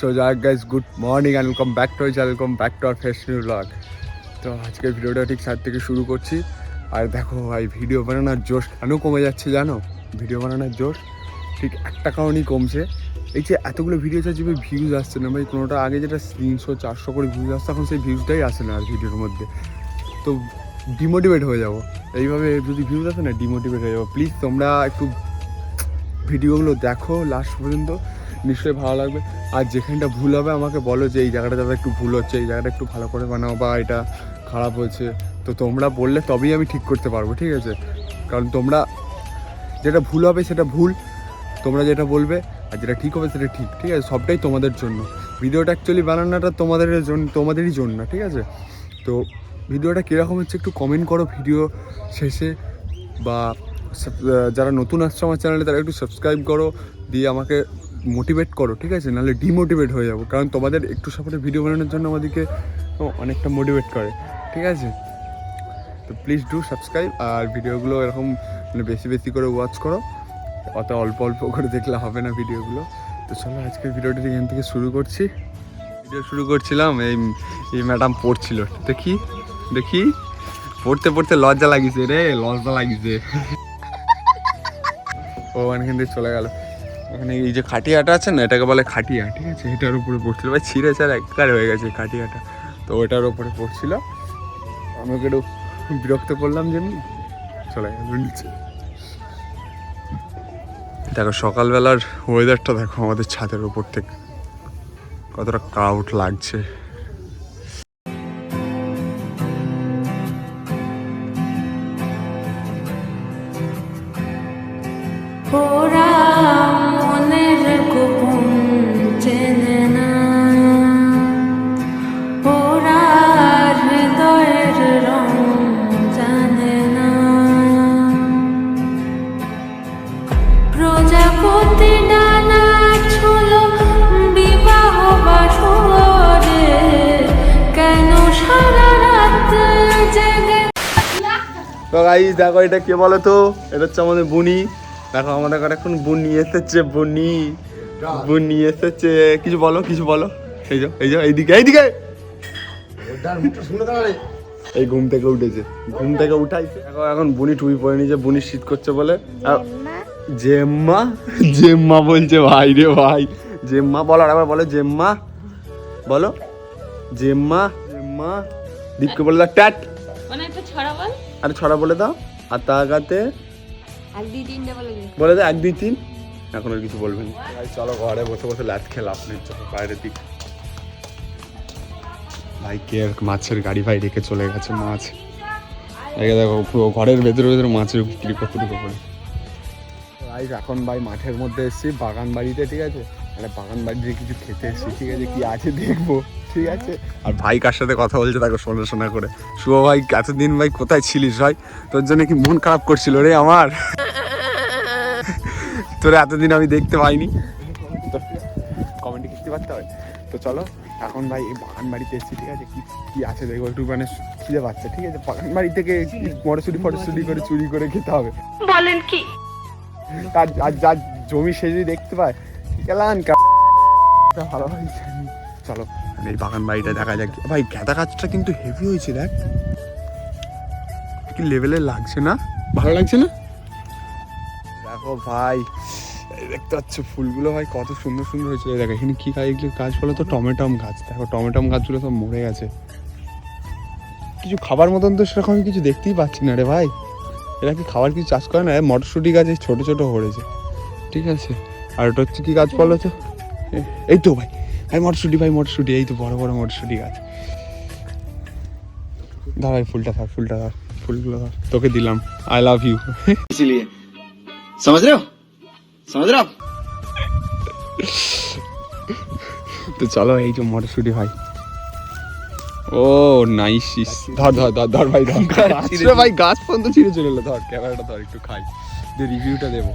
So যাক guys good morning and welcome back to channel welcome back to R fresh new blog তো আজকের ভিডিওটা ঠিক সাত থেকে শুরু করছি। আর দেখো ভাই ভিডিও বানানোর জোশ কেন কমে যাচ্ছে জানো? ভিডিও বানানোর জোশ ঠিক একটা কারণেই কমছে। এই যে এতগুলো ভিডিও যেভাবে ভিউজ আসছে না ভাই, কোনোটা আগে যেটা তিনশো, চারশো করে ভিউজ আসছে, এখন সেই ভিউজটাই আসে না আর ভিডিওর মধ্যে। তো ডিমোটিভেট হয়ে যাব। এইভাবে যদি ভিউজ আসে না ডিমোটিভেট হয়ে যাব। প্লিজ তোমরা একটু ভিডিওগুলো দেখো লাস্ট পর্যন্ত। নিশ্চয়ই ভালো লাগবে। আর যেখানটা ভুল হবে, আমাকে বলো যে এই জায়গাটা দাদা একটু ভুল হচ্ছে, এই জায়গাটা একটু ভালো করে বানাও বা এটা খারাপ হয়েছে। তো তোমরা বললে তবেই আমি ঠিক করতে পারব, ঠিক আছে? কারণ তোমরা যেটা ভুল হবে সেটা ভুল, তোমরা যেটা বলবে আর যেটা ঠিক হবে সেটা ঠিক ঠিক আছে? সবটাই তোমাদের জন্য। ভিডিওটা অ্যাকচুয়ালি বানানোটা তোমাদের জন্য, তোমাদেরই জন্য, ঠিক আছে? তো ভিডিওটা কীরকম হচ্ছে একটু কমেন্ট করো ভিডিও শেষে বা যারা নতুন আসছে আমার চ্যানেলে তারা একটু সাবস্ক্রাইব করো, দিয়ে আমাকে মোটিভেট করো, ঠিক আছে? নাহলে ডিমোটিভেট হয়ে যাব। কারণ তোমাদের একটু সাপোর্টে ভিডিও বানানোর জন্য আমাদেরকে অনেকটা মোটিভেট করে, ঠিক আছে? তো প্লিজ ডু সাবস্ক্রাইব আর ভিডিওগুলো এরকম মানে বেশি বেশি করে ওয়াচ করো। অত অল্প অল্প করে দেখলে হবে না ভিডিওগুলো তো চলো আজকের ভিডিওটা এখান থেকে শুরু করছি। ভিডিও শুরু করছিলাম, এই এই ম্যাডাম পড়ছিল। দেখি দেখি। পড়তে পড়তে লজ্জা লাগিছে রে, লজ্জা লাগিছে। ও এখান থেকে চলে গেল। ওখানে এই যে খাটিয়াটা আছে না, এটাকে বলে খাটিয়া, ঠিক আছে? এটার উপরে পড়ছিল। ভাই, ছিঁড়ে ছাড়া একবার হয়ে গেছে খাটিয়াটা। তো ওটার উপরে পড়ছিল। আমি ওকে একটু বিরক্ত করলাম যেমনি। চলে গেল নিচে। দেখো, সকালবেলার ওয়েদারটা দেখো আমাদের ছাদের উপর থেকে। কতটা কাউট লাগছে। গাইস দেখো এটা কে বলো তো? এটা হচ্ছে আমাদের বুনি। দেখো আমাদের ঘরে এখন বুনি এসেছে বুনি। বুনি এসেছে। কিছু বলো কিছু বলো। এই যাও এই যাও এইদিকে এইদিকে! এই ঘুম থেকে উঠেছে। ঘুম থেকে উঠাইছে। দেখো এখন বুনি টুপি পরে নিয়েছে বুনি শীত করছে বলে। জেম্মা? জেম্মা? বলছে ভাই রে ভাই। জেম্মা বলো আর একবার বলো জেম্মা। বলো। জেম্মা জেম্মা। দীপকে বলে ট্যাট! মানে একটা ছড়া বল। আরে ছড়া বলে দাও। আর তাকাতে এক বলে দাও এক দুই তিন। এখন আর কিছু বলবেন ভাই চলো ঘরে বসে বসে ল্যাচ খেলা আপনি চলো বাইরের দিক। ভাই কে আর মাছের গাড়ি ভাই রেখে চলে গেছে? মাছ। এই দেখো পুরো ঘরের ভেতরে ভেতরে মাছের বিক্রি করতে ঢুকে পড়ে ভাই এখন ভাই মাঠের মধ্যে এসেছি বাগান বাড়িতে ঠিক আছে? মানে বাগান বাড়িতে কিছু খেতে এসেছি ঠিক আছে? কি আছে দেখব? ঠিক আছে। আর ভাই কার সাথে কথা বলছে তাকে শোনা শোনা করে। শুভ ভাই এতদিন ভাই কোথায় ছিলিস ভাই? তোর জন্য কি মন খারাপ করছিল রে আমার? তোর এতদিন আমি দেখতে পাইনি। কমেন্টে লিখতে পারতে হয়। তো চলো এখন ভাই এই বাগান বাড়িতে এসেছি ঠিক আছে? কি কি আছে দেখব? একটু মানে খিদে পাচ্ছে ঠিক আছে? বাগান বাড়ি থেকে মটরশুটি ফটরশুটি করে চুরি করে খেতে হবে। বলেন কি? তার আর যার জমি সে যদি দেখতে পায় গেলান ভালো চলো। এই বাগান বাড়িটা দেখা যাক। ভাই, গাঁদা গাছটা কিন্তু হেভি হয়েছে, দেখ। কি লেভেলে লাগছে না? ভালো লাগছে না? দেখো ভাই দেখতে পাচ্ছ ফুলগুলো ভাই কত সুন্দর সুন্দর হয়েছে। দেখো, এখানে কি গাছ, এগুলো গাছ বলো তো? টমেটম গাছ। দেখো, টমেটম গাছগুলো সব মরে গেছে। কিছু খাবার মতন তো সেরকম আমি কিছু দেখতেই পাচ্ছি না রে ভাই। এরা কি খাবার কিছু চাষ করে না? মটরশুঁটি গাছ এই ছোটো ছোটো হয়েছে। ঠিক আছে। আর ওটা হচ্ছে কি গাছ বলো তো? এই তো ভাই। ভাই মটরশুঁটি ভাই মটরশুঁটি এই তো বড় বড় মটরশুঁটি গাছ। দাঁড়াই ফুলটা ধর ফুলটা ধর ফুলগুলো ধর। তোকে দিলাম। I love you ইসিলিয়ে। সমঝ রে সমঝ রে তো চলো এই যে মটরশুঁটি ভাই। ও নাইস ধর ধর ধর ধর ভাই ধর। ভাই গাছ পর্যন্ত ছিঁড়ে চলে এলো। ধর ক্যামেরাটা ধর একটু খাই। দিয়ে রিভিউটা দেবো।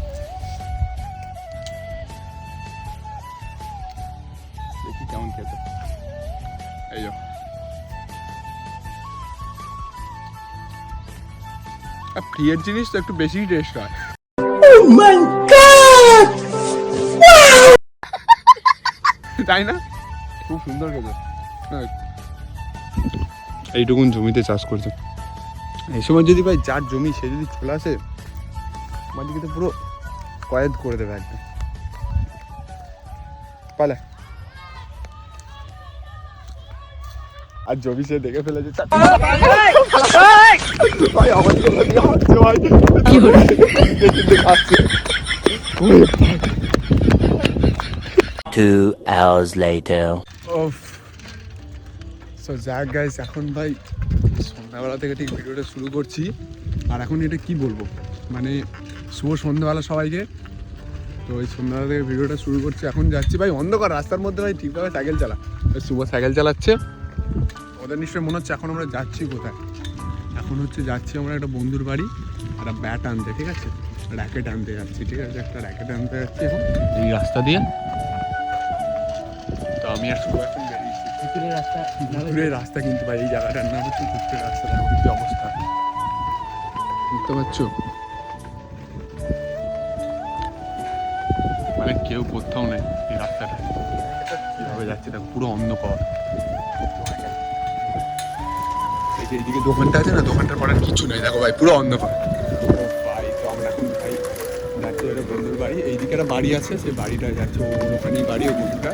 আর প্রিয়ের জিনিস তো একটু বেশি টেস্ট হয়। তাই না? খুব সুন্দর খেতে। হ্যাঁ। এইটুকুন জমিতে চাষ করছে এই সময় যদি ভাই যার জমি সে যদি চলে আসে আমার দিকে তো পুরো কয়েদ করে দেবে একদম। পালে। আর জমি সে দেখে ফেলেছে। Two hours later. ওফ সো যাক গাইস এখন ভাই সন্ধ্যাবেলা থেকে ঠিক ভিডিওটা শুরু করছি। আর এখন এটা কি বলব? মানে শুভ সন্ধ্যাবেলা সবাইকে। তো ওই সন্ধ্যাবেলা থেকে ভিডিওটা শুরু করছি। এখন যাচ্ছি ভাই অন্ধকার রাস্তার মধ্যে ভাই ঠিকভাবে সাইকেল চালা শুভ সাইকেল চালাচ্ছে। ওদের নিশ্চয়ই মনে হচ্ছে এখন আমরা যাচ্ছি কোথায়? এখন হচ্ছে যাচ্ছি আমরা একটা বন্ধুর বাড়ি একটা ব্যাট আনতে ঠিক আছে? র্যাকেট আনতে যাচ্ছি ঠিক আছে? একটা র্যাকেট আনতে যাচ্ছি এখন। এই রাস্তা দিয়ে? তো আমি আর শুভ এখন বেরিয়েছি। পুকুরের রাস্তা কিন্তু ভাই এই জায়গাটার নাম হচ্ছে পুকুরের রাস্তা। কি অবস্থা? বুঝতে পারছ? মানে কেউ কোথাও নেই এই রাস্তাটা। কীভাবে যাচ্ছে? দেখো পুরো অন্ধকার। যে এইদিকে দোকানটা আছে না দোকানটার পরে আর কিছু নেই। দেখো ভাই পুরো অন্ধকার। ও ভাই তো আমরা এখন ভাই যাচ্ছি একটা বন্ধুর বাড়ি। এইদিকে একটা বাড়ি আছে সেই বাড়িটা যাচ্ছে ওখানেই বাড়ি ও বন্ধুটা।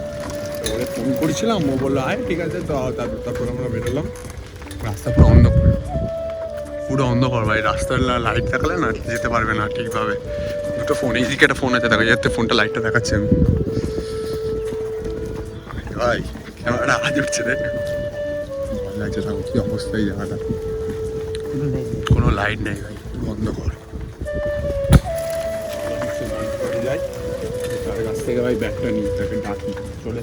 তো ওরে ফোন করেছিলাম ও বলল আয় ঠিক আছে তো তারপর তারপর আমরা বেরোলাম। রাস্তা পুরো অন্ধকার। পুরো অন্ধকার ভাই রাস্তার লাইট দেখালে না যেতে পারবে না ঠিকভাবে। দুটো ফোন এইদিকে একটা ফোন আছে দেখো যাতে ফোনটা লাইটটা দেখাচ্ছে। আমি ভাই ক্যামেরাটা আজ উঠছে রে। ভয় লাগছে দেখো কি অবস্থা এই জায়গাটা? কোনো লাইট নেই। ভাই পুরো অন্ধকার। তার কাছ থেকে ভাই ব্যাগটা নিই তাকে ডাকি চলে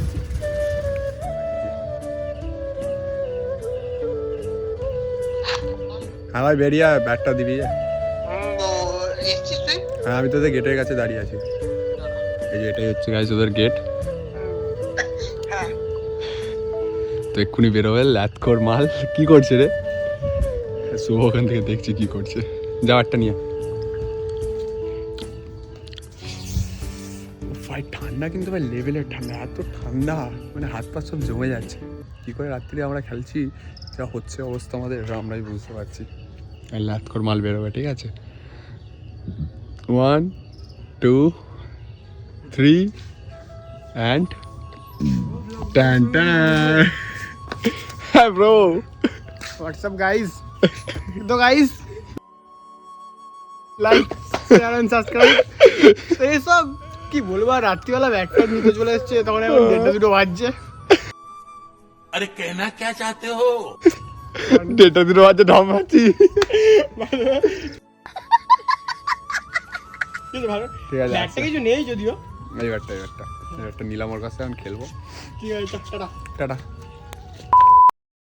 হ্যাঁ ভাই বেরিয়ে ব্যাগটা দিবি। হ্যাঁ আমি তোদের গেটের কাছে দাঁড়িয়ে আছি। এই যে এটাই হচ্ছে গাইজ ওদের গেট তো এক্ষুনি বেরোবে ল্যাথকোর মাল। কি করছে রে? শুভ ওখান থেকে দেখছি কি করছে। যাওয়ারটা নিয়ে ভাই ঠান্ডা কিন্তু ভাই লেভেলের ঠান্ডা। এত ঠান্ডা মানে হাত পা সব জমে যাচ্ছে। কি করে রাত্রি আমরা খেলছি যা হচ্ছে অবস্থা আমাদের এটা আমরাই বুঝতে পারছি। আর লাতকর মাল বেরোবে ঠিক আছে? ওয়ান টু থ্রি অ্যান্ড ট্যান ট্যান হ্যাঁ ব্রো व्हाट्सअप गाइस तो guys like share and subscribe তো এইসব কি বলবো আর রাত্রিবেলা ব্যাগটা নিতে চলে এসছে তখন এখন দেড়টা দুটো বাজছে ডেটা দিন বাজে ঢম আছি কিন্তু ভালো ঠিক আছে ব্যাগটা কিছু নেই যদিও এইবারটা এইবারটা এইবারটা নিলাম ওর কাছে এখন খেলবো ঠিক আছে টাটা টাটা